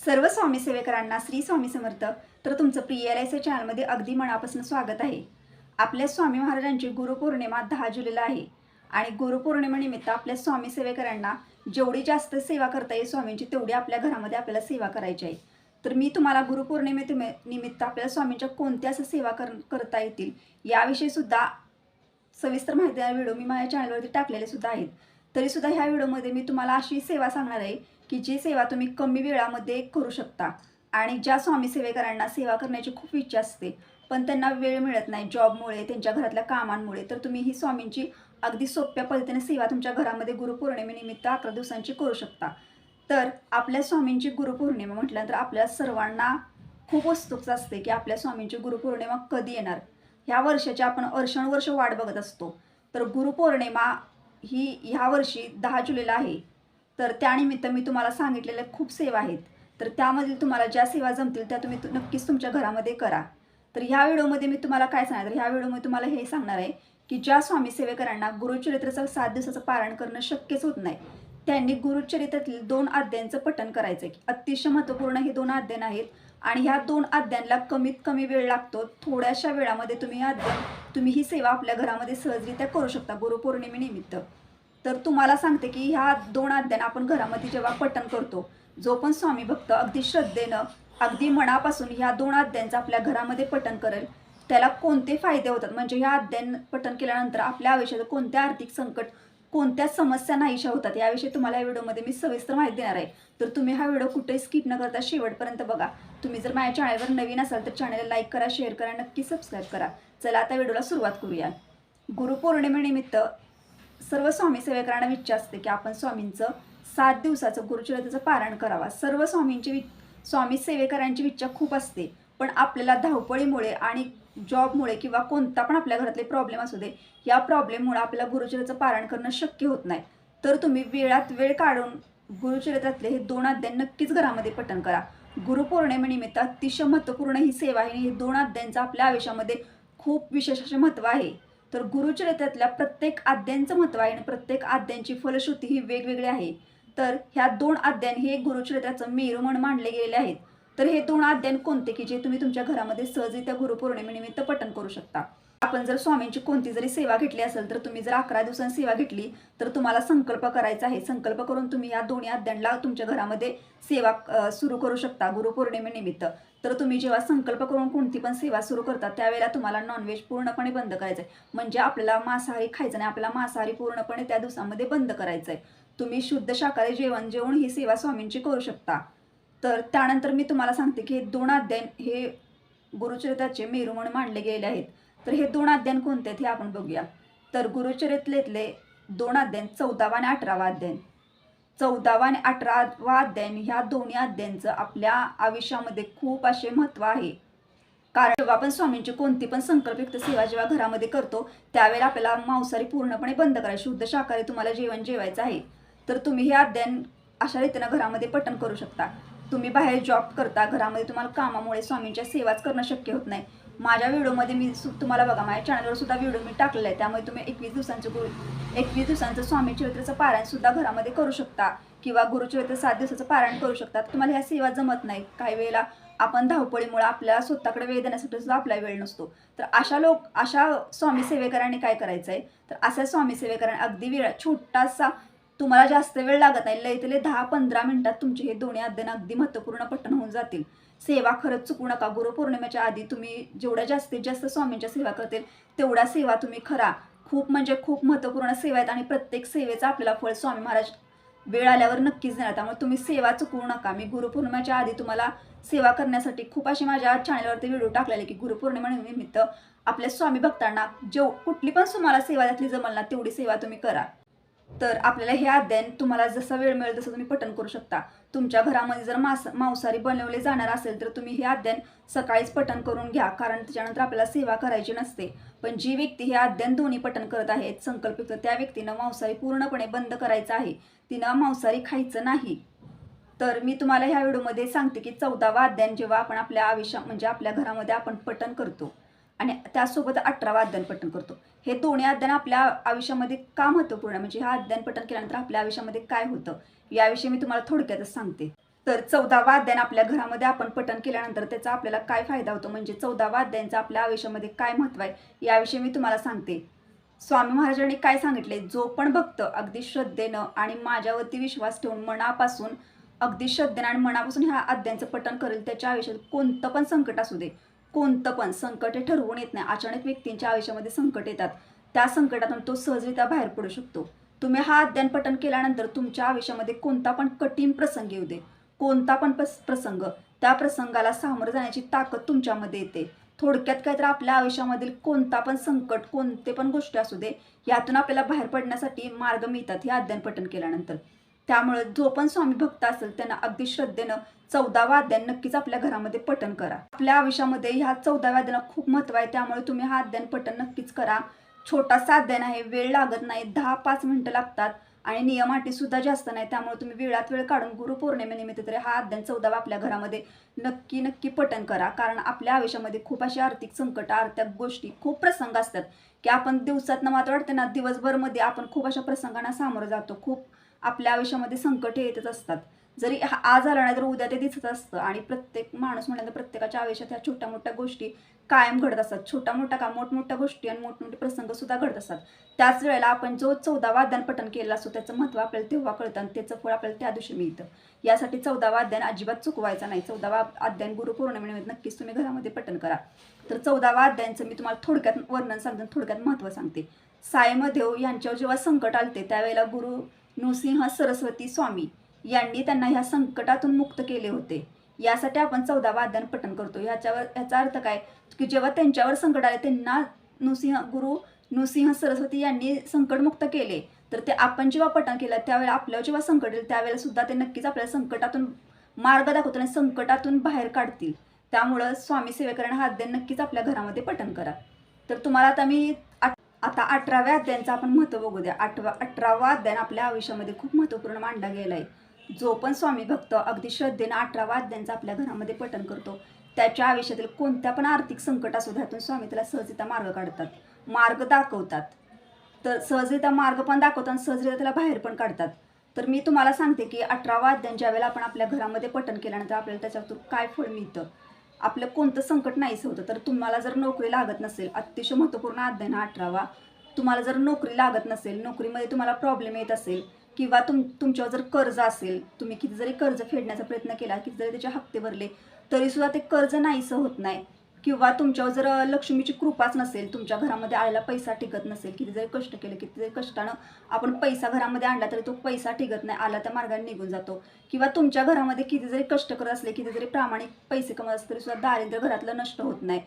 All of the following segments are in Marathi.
सर्व स्वामी सेवेकरांना श्री स्वामी समर्थ तर तुमचं पी एल आय सी चॅनलमध्ये अगदी मनापासून स्वागत आहे. आपल्या स्वामी महाराजांची गुरुपौर्णिमा दहा जुलैला आहे. आणि गुरुपौर्णिमेनिमित्त आपल्या स्वामी सेवेकरांना जेवढी जास्त सेवा करता येईल स्वामींची तेवढी आपल्या घरामध्ये आपल्याला सेवा करायची आहे. तर मी तुम्हाला गुरुपौर्णिमे निमित्त आपल्याला स्वामींच्या कोणत्या असं सेवा कर करता येतील याविषयी सुद्धा सविस्तर माहिती व्हिडिओ मी माझ्या चॅनलवरती टाकलेले सुद्धा आहेत. तरीसुद्धा ह्या व्हिडिओमध्ये मी तुम्हाला अशी सेवा सांगणार आहे की जी सेवा तुम्ही कमी वेळामध्ये करू शकता. आणि ज्या स्वामी सेवेकरांना सेवा करण्याची खूप इच्छा असते पण त्यांना वेळ मिळत नाही जॉबमुळे त्यांच्या घरातल्या कामांमुळे तर तुम्ही ही स्वामींची अगदी सोप्या पद्धतीने सेवा तुमच्या घरामध्ये गुरुपौर्णिमेनिमित्त अकरा दिवसांची करू शकता. तर आपल्या स्वामींची गुरुपौर्णिमा म्हटल्यानंतर आपल्या सर्वांना खूप उत्सुकता असते की आपल्या स्वामींची गुरुपौर्णिमा कधी येणार? ह्या वर्षाची आपण वर्षानुवर्ष वाट बघत असतो. तर गुरुपौर्णिमा ही ह्या वर्षी दहा जुलैला आहे. तर त्यानिमित्त मी तुम्हाला सांगितलेल्या खूप सेवा आहेत. तर त्यामधील तुम्हाला ज्या सेवा जमतील त्या तुम्ही नक्कीच तुमच्या घरामध्ये करा. तर ह्या व्हिडिओमध्ये मी तुम्हाला काय सांगणार तर ह्या व्हिडिओमध्ये तुम्हाला हे सांगणार आहे की ज्या स्वामी सेवेकरांना गुरुचरित्राचं सात दिवसाचं पारण करणं शक्यच होत नाही त्यांनी गुरुचरित्रातील दोन अध्यायांचं पठण करायचं आहे. अतिशय महत्त्वपूर्ण हे दोन अध्ययन आहेत आणि ह्या दोन अध्यायांना कमीत कमी वेळ लागतो. थोड्याशा वेळामध्ये तुम्ही अध्ययन तुम्ही ही सेवा आपल्या घरामध्ये सहजरित्या करू शकता गुरुपौर्णिमेनिमित्त. तर तुम्हाला सांगते की ह्या दोन अध्यान आपण घरामध्ये जेव्हा पठण करतो जो पण स्वामी भक्त अगदी श्रद्धेनं अगदी मनापासून ह्या दोन अध्यायांचं आपल्या घरामध्ये पठण करेल त्याला कोणते फायदे होतात? म्हणजे ह्या अध्ययन पठण केल्यानंतर आपल्या आयुष्यात कोणत्या आर्थिक संकट कोणत्या समस्या नाहीशा होतात? याविषयी तुम्हाला या व्हिडिओमध्ये मी सविस्तर माहिती देणार आहे. तर तुम्ही हा व्हिडिओ कुठेही स्किप न करता शेवटपर्यंत बघा. तुम्ही जर माझ्या चॅनलवर नवीन असाल तर चॅनलला लाईक करा शेअर करा नक्की सबस्क्राईब करा. चला आता व्हिडिओला सुरुवात करूया. गुरुपौर्णिमेनिमित्त सर्व स्वामी सेवेकरांना इच्छा असते की आपण स्वामींचं सात दिवसाचं गुरुचरित्राचं पारायण करावा. सर्व स्वामींची वि स्वामी सेवेकरांची इच्छा खूप असते पण आपल्याला धावपळीमुळे आणि जॉबमुळे किंवा कोणता पण आपल्या घरातले प्रॉब्लेम असू दे या प्रॉब्लेममुळे आपल्याला गुरुचरित्राचं पारायण करणं शक्य होत नाही. तर तुम्ही वेळात वेळ काढून गुरुचरित्रातले हे दोन अध्याय नक्कीच घरामध्ये पठण करा. गुरुपौर्णिमेनिमित्त अतिशय महत्त्वपूर्ण ही सेवा आहे हे दोन अध्यायांचं आपल्या आयुष्यामध्ये खूप विशेष असे महत्त्व आहे. तर गुरुचरित्रातल्या प्रत्येक अध्यायांचं महत्त्व आहे आणि प्रत्येक अध्यायांची फलश्रुती ही वेगवेगळी आहे. तर ह्या दोन अध्याय हे गुरुचरित्राचं मेरू म्हणून मांडले गेलेले आहेत. तर हे दोन अध्याय कोणते की जे तुम्ही तुमच्या घरामध्ये सहजरित्या गुरुपौर्णिमेनिमित्त पठण करू शकता? आपण जर स्वामींची कोणती जरी सेवा घेतली असेल तर तुम्ही जर अकरा दिवसांची सेवा घेतली तर तुम्हाला संकल्प करायचा आहे. संकल्प करून तुम्ही या दोन्ही अध्यायांना तुमच्या घरामध्ये सेवा सुरू करू शकता गुरुपौर्णिमेनिमित्त तर तुम्ही जेव्हा संकल्प करून कोणती पण सेवा सुरू करता त्यावेळेला तुम्हाला नॉनव्हेज पूर्णपणे बंद करायचं आहे म्हणजे आपल्याला मांसाहारी खायचं नाही आपल्याला मांसाहारी पूर्णपणे त्या दिवसामध्ये बंद करायचं आहे तुम्ही शुद्ध शाकाहारी जेवण जेवण ही सेवा स्वामींची करू शकता. तर त्यानंतर मी तुम्हाला सांगते की हे दोन अध्याय हे गुरुचरित्राचे मेरू म्हणून मांडले गेले आहेत. तर हे दोन अध्ययन कोणते आहेत हे आपण बघूया. तर गुरुचरित्रातले दोन अध्ययन चौदावा आणि अठरावा अध्ययन. चौदावा आणि अठरावा अध्ययन ह्या दोन्ही अध्यायांचं आपल्या आयुष्यामध्ये खूप असे महत्त्व आहे. कारण जेव्हा आपण स्वामींची कोणती पण संकल्पयुक्त सेवा जेव्हा घरामध्ये करतो त्यावेळेला आपल्याला मांसाहारी पूर्णपणे बंद करायची शुद्ध शाकाहारी तुम्हाला जेवण जेवायचं आहे. तर तुम्ही हे अध्ययन अशा रीतीनं घरामध्ये पठण करू शकता. तुम्ही बाहेर जॉब करता घरामध्ये तुम्हाला कामामुळे स्वामींच्या सेवाच करणं शक्य होत नाही. माझ्या व्हिडिओमध्ये मी सु तुम्हाला बघा माझ्या चॅनलवर सुद्धा व्हिडिओ मी टाकलेला आहे त्यामुळे तुम्ही एकवीस दिवसांचं गुरु एकवीस दिवसांचं स्वामी चरित्राचं पारायण सुद्धा घरामध्ये करू शकता किंवा गुरुचरित्र सात दिवसाचं पारायण करू शकता. तुम्हाला ह्या सेवा जमत नाही काही वेळेला आपण धावपळीमुळे आपल्याला स्वतःकडे वेळ देण्यासाठी सुद्धा आपला वेळ नसतो. तर अशा लोक अशा स्वामी सेवेकरांनी काय करायचं आहे तर अशा स्वामी सेवेकरांनी अगदी वेळ छोटासा तुम्हाला जास्त वेळ लागत नाही. लय तले दहा पंधरा मिनिटात तुमचे हे दोन्ही अध्ययन अगदी महत्त्वपूर्ण पटण होऊन जातील. सेवा खरंच चुकू नका. गुरुपौर्णिमेच्या आधी तुम्ही जेवढ्या जास्तीत जास्त स्वामींच्या सेवा करतील तेवढ्या सेवा तुम्ही खरा खूप म्हणजे खूप महत्त्वपूर्ण सेवा आहेत आणि प्रत्येक सेवेचं आपल्याला फळ स्वामी महाराज वेळ आल्यावर नक्कीच देणार त्यामुळे तुम्ही सेवा चुकवू नका. मी गुरुपौर्णिमेच्या आधी तुम्हाला सेवा करण्यासाठी खूप अशी माझ्या चॅनलवरती व्हिडिओ टाकलेले की गुरुपौर्णिमा निमित्त आपल्या स्वामी भक्तांना जेव कुठली पण तुम्हाला सेवा त्यातली जमल ना तेवढी सेवा तुम्ही करा. तर आपल्याला हे अध्ययन तुम्हाला जसा वेळ मिळेल तसं तुम्ही पठण करू शकता. तुमच्या घरामध्ये जर मांस मांसाहारी बनवले जाणार असेल तर तुम्ही हे अध्ययन सकाळीच पठण करून घ्या. कारण त्याच्यानंतर आपल्याला सेवा करायची नसते. पण जी व्यक्ती हे अध्ययन दोन्ही पठण करत आहेत संकल्पित त्या व्यक्तीनं मांसाहारी पूर्णपणे बंद करायचं आहे. तिनं मांसाहारी खायचं नाही. तर मी तुम्हाला ह्या व्हिडिओमध्ये सांगते की चौदावा अध्ययन जेव्हा आपण आपल्या आयुष्या म्हणजे आपल्या घरामध्ये आपण पठण करतो. आणि त्यासोबत अठरावा अध्ययन पठण करतो. हे दोन्ही अध्ययन आपल्या आयुष्यामध्ये का महत्त्वपूर्ण म्हणजे हा अध्ययन पठण केल्यानंतर आपल्या आयुष्यामध्ये काय होतं? याविषयी मी तुम्हाला थोडक्यातच सांगते. तर चौदावा अध्ययन आपल्या घरामध्ये आपण पठण केल्यानंतर त्याचा आपल्याला काय फायदा होतो? म्हणजे चौदावा अध्यायांचा आपल्या आयुष्यामध्ये काय महत्त्व आहे? याविषयी मी तुम्हाला सांगते. स्वामी महाराजांनी काय सांगितले? जो पण भक्त अगदी श्रद्धेनं आणि माझ्यावरती विश्वास ठेवून मनापासून अगदी श्रद्धेनं आणि मनापासून ह्या अध्यायांचं पठण करेल त्याच्या आयुष्यात कोणतं पण संकट असू दे. कोणतं पण संकट हे ठरवून येत नाही. अचानक व्यक्तींच्या आयुष्यामध्ये संकट येतात. त्या संकटातून तो सहजरित्या बाहेर पडू शकतो. तुम्ही हा अध्ययन पठण केल्यानंतर तुमच्या आयुष्यामध्ये कोणता पण कठीण प्रसंग येऊ दे. कोणता पण प्रसंग. त्या प्रसंगाला सामोरं जाण्याची ताकद तुमच्यामध्ये येते. थोडक्यात काय तर आपल्या आयुष्यामधील कोणता पण संकट कोणते पण गोष्टी असू दे यातून आपल्याला बाहेर पडण्यासाठी मार्ग मिळतात हे अध्ययन पठण केल्यानंतर. त्यामुळे जो पण स्वामी भक्त असेल त्यांना अगदी श्रद्धेनं चौदावा अध्ययन नक्कीच आपल्या घरामध्ये पठण करा. आपल्या आयुष्यामध्ये ह्या चौदाव्या वाद्यांना खूप महत्त्व आहे. त्यामुळे तुम्ही हा अध्ययन पठण नक्कीच करा. छोटासा अध्ययन आहे. वेळ लागत नाही. दहा पाच मिनिटं लागतात आणि नियम अटी सुद्धा जास्त नाही त्यामुळे तुम्ही वेळात वेळ काढून गुरुपौर्णिमेनिमित्त तरी हा अध्ययन चौदावा आपल्या घरामध्ये नक्की नक्की पठण करा. कारण आपल्या आयुष्यामध्ये खूप अशी आर्थिक संकट आर्थिक गोष्टी खूप प्रसंग असतात की आपण दिवसात मात्र वाटते ना दिवसभरमध्ये आपण खूप अशा प्रसंगांना सामोरं जातो. खूप आपल्या आयुष्यामध्ये संकट येतच असतात. जरी हा आज आला नाही तर उद्या ते दिसत असतं. आणि प्रत्येक माणूस म्हणाल प्रत्येकाच्या आयुष्यात ह्या छोट्या मोठ्या गोष्टी कायम घडत असतात. छोट्या मोठ्या का मोठमोठ्या गोष्टी आणि मोठमोठे प्रसंग सुद्धा घडत असतात. त्याच वेळेला आपण जो चौदावा अध्ययन पठण केलेला असतो त्याचं महत्त्व आपल्याला तेव्हा कळतं आणि त्याचं फळ आपल्याला त्या दिवशी मिळतं. यासाठी चौदावा अध्ययन अजिबात चुकवायचा नाही. चौदावा अध्ययन गुरुपौर्णिमेनिमित्त नक्कीच तुम्ही घरामध्ये पठण करा. तर चौदावा अध्यायांचं मी तुम्हाला थोडक्यात वर्णन सांगते थोडक्यात महत्त्व सांगते. सायमदेव यांच्यावर जेव्हा संकट आलते त्यावेळेला गुरु नृसिंह सरस्वती स्वामी यांनी त्यांना ह्या संकटातून मुक्त केले होते. यासाठी आपण चौदावा अध्ययन पठण करतो. ह्याच्यावर ह्याचा अर्थ काय? की जेव्हा त्यांच्यावर संकट आले त्यांना नृसिंह गुरु नृसिंह सरस्वती यांनी संकटमुक्त केले. तर ते आपण जेव्हा पठण केलं त्यावेळेला आपल्यावर जेव्हा संकट येईल त्यावेळेला सुद्धा ते नक्कीच आपल्याला संकटातून मार्ग दाखवतील आणि संकटातून बाहेर काढतील. त्यामुळं स्वामी सेवेकरण हा अध्ययन नक्कीच आपल्या घरामध्ये पठण करा. तर तुम्हाला आता मी आता अठराव्या अध्यायांचं आपण महत्त्व बघू द्या आठवा अठरावा अध्यायन आपल्या आयुष्यामध्ये खूप महत्त्वपूर्ण मांडला गेला आहे जो पण स्वामी भक्त अगदी श्रद्धेनं अठरा वाद्यांचा आपल्या घरामध्ये पठण करतो त्याच्या आयुष्यातील कोणत्या पण आर्थिक संकट असो त्यातून स्वामी त्याला सहजरित्या मार्ग काढतात. मार्ग दाखवतात. तर सहजरित्या मार्ग पण दाखवतात आणि सहजरित्या त्याला बाहेर पण काढतात. तर मी तुम्हाला सांगते की अठरा वाद्यां ज्यावेळेला आपण आपल्या घरामध्ये पठण केल्यानंतर आपल्याला त्याच्यातून काय फळ मिळतं आपलं कोणतं संकट नाहीसं होतं तर तुम्हाला जर नोकरी लागत नसेल अतिशय महत्त्वपूर्ण अध्ययन अठरावा. तुम्हाला जर नोकरी लागत नसेल नोकरीमध्ये तुम्हाला प्रॉब्लेम येत असेल किंवा तुम तुमच्यावर जर कर्ज असेल तुम्ही किती जरी कर्ज फेडण्याचा प्रयत्न केला किती जरी त्याचे हप्ते भरले तरीसुद्धा ते कर्ज नाहीसं होत नाही. किंवा तुमच्यावर जर लक्ष्मीची कृपाच नसेल तुमच्या घरामध्ये आलेला पैसा टिकत नसेल किती जरी कष्ट केले किती जरी कष्टानं आपण पैसा घरामध्ये आणला तरी तो पैसा टिकत नाही आला त्या मार्गाने निघून जातो. किंवा तुमच्या घरामध्ये किती जरी कष्ट करत असले किती जरी प्रामाणिक पैसे कमवत असले तरी सुद्धा दारिद्र्य घरातलं नष्ट होत नाही.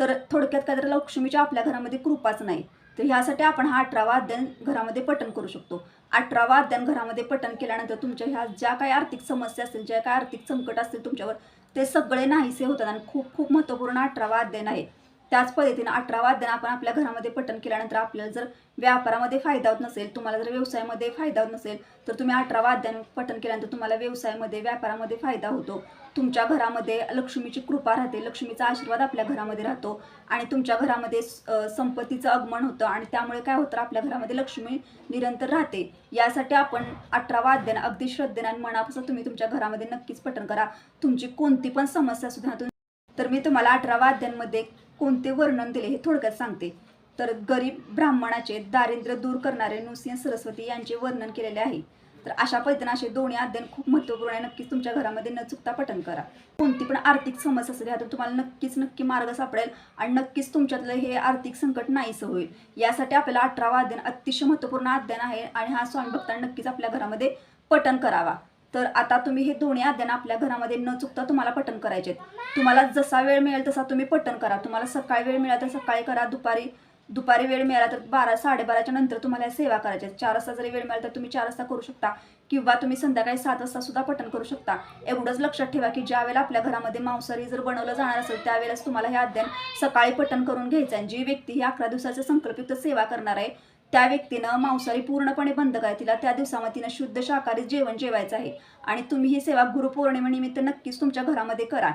तर थोडक्यात काय तर लक्ष्मीच्या आपल्या घरामध्ये कृपाच नाही. तर ह्यासाठी आपण हा अठरावा अध्ययन घरामध्ये पठण करू शकतो. अठरावा अध्ययन घरामध्ये पठण केल्यानंतर तुमच्या ह्या ज्या काही आर्थिक समस्या असतील ज्या काही आर्थिक संकट असतील तुमच्यावर ते सगळे नाहीसे होतात आणि खूप खूप महत्त्वपूर्ण अठरावा अध्ययन आहे. त्याच पद्धतीनं अठरावा अध्ययन आपण आपल्या घरामध्ये पठण केल्यानंतर आपल्याला जर व्यापारामध्ये फायदा होत नसेल तुम्हाला जर व्यवसायामध्ये फायदा होत नसेल तर तुम्ही अठरावा अध्ययन पठण केल्यानंतर तुम्हाला व्यवसायामध्ये व्यापारामध्ये फायदा होतो. तुमच्या घरामध्ये लक्ष्मीची कृपा राहते लक्ष्मीचा आशीर्वाद आपल्या घरामध्ये राहतो आणि तुमच्या घरामध्ये संपत्तीचं आगमन होतं आणि त्यामुळे काय होतं आपल्या घरामध्ये लक्ष्मी निरंतर राहते. यासाठी आपण अठरावा अध्ययन अगदी श्रद्धेने आणि मनापासून तुम्ही तुमच्या घरामध्ये नक्कीच पठण करा. तुमची कोणती पण समस्या सुद्धा तुम्ही तर मी तुम्हाला अठरावा वाद्यांमध्ये कोणते वर्णन दिले हे थोडक्यात सांगते. तर गरीब ब्राह्मणाचे दारिद्र्य दूर करणारे नृसिंह सरस्वती यांचे वर्णन केलेले आहे. तर अशा पद्धतीने असे दोन्ही अध्ययन खूप महत्त्वपूर्ण आहे. नक्कीच तुमच्या घरामध्ये न चुकता पठण करा. कोणती पण आर्थिक समस्या असेल ह्यातून तुम्हाला नक्कीच नक्की मार्ग सापडेल आणि नक्कीच तुमच्यातलं हे आर्थिक संकट नाहीसं होईल. यासाठी आपल्याला अठरावा अध्ययन अतिशय महत्त्वपूर्ण अध्ययन आहे आणि हा स्वामी भक्तांना नक्कीच आपल्या घरामध्ये पठण करावा. तर आता तुम्ही हे दोन्ही अध्ययन आपल्या घरामध्ये न चुकता तुम्हाला पठण करायचे तुम्हाला जसा वेळ मिळेल तसा तुम्ही पठण करा. तुम्हाला सकाळी वेळ मिळाला तर सकाळी करा दुपारी दुपारी वेळ मिळाला तर बारा साडेबाराच्या नंतर तुम्हाला या सेवा करायच्या चार वाजता जरी वेळ मिळाला तर तुम्ही चार वाजता करू शकता किंवा तुम्ही संध्याकाळी सात वाजता सुद्धा पठण करू शकता. एवढंच लक्षात ठेवा की ज्या वेळेला आपल्या घरामध्ये मांसाहारी जर बनवलं जाणार असेल त्यावेळेस तुम्हाला हे अध्ययन सकाळी पठण करून घ्यायचं आहे. जी व्यक्ती ही अकरा दिवसाचं संकल्पयुक्त सेवा करणार आहे त्या व्यक्तीनं मांसाहारी पूर्णपणे बंद करा तिला त्या दिवसामध्ये तिनं शुद्ध शाकाहारी जेवण जेवायचं आहे. आणि तुम्ही ही सेवा गुरुपौर्णिमेनिमित्त नक्कीच तुमच्या घरामध्ये करा.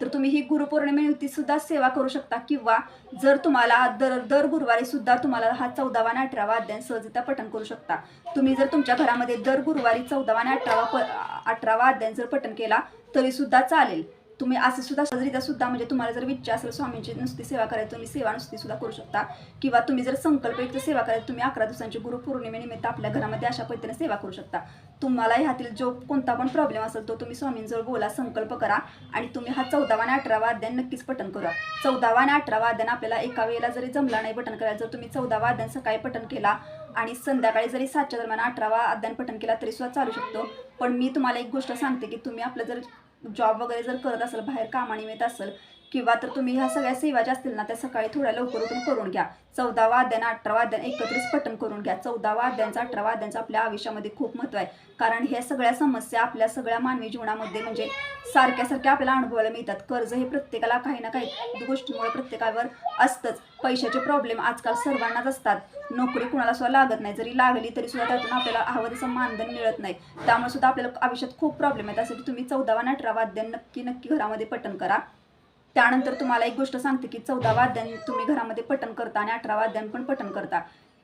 तर तुम्ही ही गुरुपौर्णिमेनिमित्त सुद्धा सेवा करू शकता किंवा जर तुम्हाला दर दर गुरुवारी सुद्धा तुम्हाला हा चौदावा आणि अठरावा अध्ययन सहजरित्या पठण करू शकता. तुम्ही जर तुमच्या घरामध्ये दर गुरुवारी चौदावा आणि अठरावा प अठरावा अध्ययन जर पठण केला तरी सुद्धा चालेल. तुम्ही असं सुद्धा सहजरित्या सुद्धा म्हणजे तुम्हाला जर विचार असेल स्वामींची नुसती सेवा करायची तुम्ही सेवा नुसती सुद्धा करू शकता. किंवा तुम्ही जर संकल्पयुक्त सेवा करायची तुम्ही अकरा दिवसांची गुरुपौर्णिमेनिमित्त आपल्या घरामध्ये अशा पद्धतीने सेवा करू शकता. तुम्हाला ह्यातील जो कोणता पण प्रॉब्लेम असेल तो तुम्ही स्वामींजवळ बोला संकल्प करा आणि तुम्ही हा चौदावा आणि अठरावा अध्ययन नक्कीच पठण करा. चौदावा आणि अठरावा अध्ययन आपल्याला एका वेळेला जरी जमला नाही पठण करायला जर तुम्ही चौदावा अध्ययन सकाळी पठण केला आणि संध्याकाळी जरी सातच्या दरम्यान अठरावा अध्ययन पठण केला तरी सुद्धा चालू शकतो. पण मी तुम्हाला एक गोष्ट सांगते की तुम्ही आपलं जर जॉब वगैरे जर करत असेल बाहेर कामानिमित्त असेल किंवा तर तुम्ही ह्या सगळ्या सेवा ज्या असतील ना त्या सकाळी थोड्या लवकर उठून करून घ्या. चौदावा वाद्यानं अठरा वाद्यानं अध्याय एकत्रित पठण करून घ्या. चौदा वाद्यांचा अठरा वाद्यांचा आपल्या आयुष्यामध्ये खूप महत्त्व आहे. कारण ह्या सगळ्या समस्या आपल्या सगळ्या मानवी जीवनामध्ये म्हणजे सारख्या सारख्या आपल्याला अनुभवायला मिळतात. कर्ज हे प्रत्येकाला काही ना काही गोष्टीमुळे प्रत्येकावर असतंच. पैशाचे प्रॉब्लेम आजकाल सर्वांनाच असतात. नोकरी कुणाला सुद्धा लागत नाही. जरी लागली तरी सुद्धा त्यातून आपल्याला हवं तसं मानधन मिळत नाही. त्यामुळे सुद्धा आपल्याला आयुष्यात खूप प्रॉब्लेम आहे. त्यासाठी तुम्ही चौदावा आणि अठरा वाद्यां नक्की नक्की घरामध्ये पटन करा. त्यानंतर तुम्हाला एक गोष्ट सांगते की चौदा वाद्यां तुम्ही घरामध्ये पठण करता आणि अठरा वाद्यां पण पठण करता.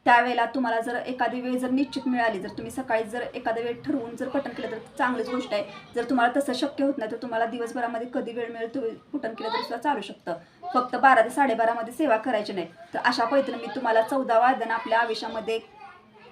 त्यावेळेला तुम्हाला जर एखादी वेळ जर निश्चित मिळाली जर तुम्ही सकाळी जर एखादा वेळ ठरवून जर पठण केलं तर चांगलीच गोष्ट आहे. जर तुम्हाला तसं शक्य होत नाही तर तुम्हाला दिवसभरामध्ये कधी वेळ मिळेल तुम्ही पठण केलं तरी सुद्धा चालू शकतं. फक्त बारा ते साडेबारामध्ये सेवा करायची नाही. तर अशा पैत्र मी तुम्हाला चौदा वादन आपल्या आयुष्यामध्ये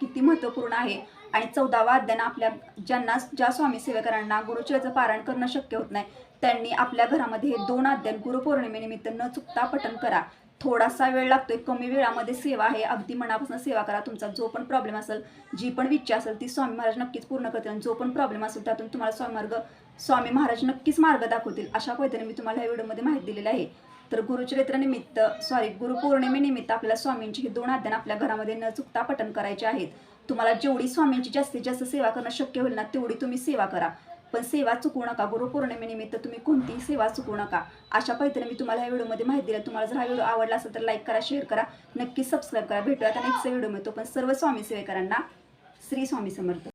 किती महत्त्वपूर्ण आहे आणि चौदावा अध्याय आपल्या ज्यांना ज्या स्वामी सेवेकरांना गुरुचरित्र पारायण करणं शक्य होत नाही त्यांनी आपल्या घरामध्ये हे दोन अध्ययन गुरुपौर्णिमेनिमित्त न चुकता पठण करा. थोडासा वेळ लागतोय कमी वेळामध्ये सेवा आहे अगदी मनापासून सेवा करा. तुमचा जो पण प्रॉब्लेम असेल जी पण इच्छा असेल ती स्वामी महाराज नक्कीच पूर्ण करतील. आणि जो पण प्रॉब्लेम असेल त्यातून तुम्हाला स्वामी मार्ग स्वामी महाराज नक्कीच मार्ग दाखवतील. अशा पद्धतीने मी तुम्हाला ह्या व्हिडिओमध्ये माहिती दिलेली आहे. तर गुरुचरित्रनिमित्त सॉरी गुरुपौर्णिमेनिमित्त आपल्या स्वामींची हे दोन अध्ययन आपल्या घरामध्ये न चुकता पठण करायचे आहेत. तुम्हाला जेवढी स्वामींची जास्तीत जास्त सेवा करणं शक्य होईल ना तेवढी तुम्ही सेवा करा. पण सेवा चुकू नका गुरुपौर्णिमेनिमित्त तुम्ही कोणतीही सेवा चुकू नका. अशा पद्धतीने मी तुम्हाला ह्या व्हिडिओमध्ये माहिती दिली. तुम्हाला जर हा व्हिडिओ आवडला असेल तर लाईक करा शेअर करा. नक्की सबस्क्राईब करा. भेटूया आता नेक्स्ट व्हिडिओ मिळतो. पण सर्व स्वामी सेवेकरांना श्री स्वामी समर्थ.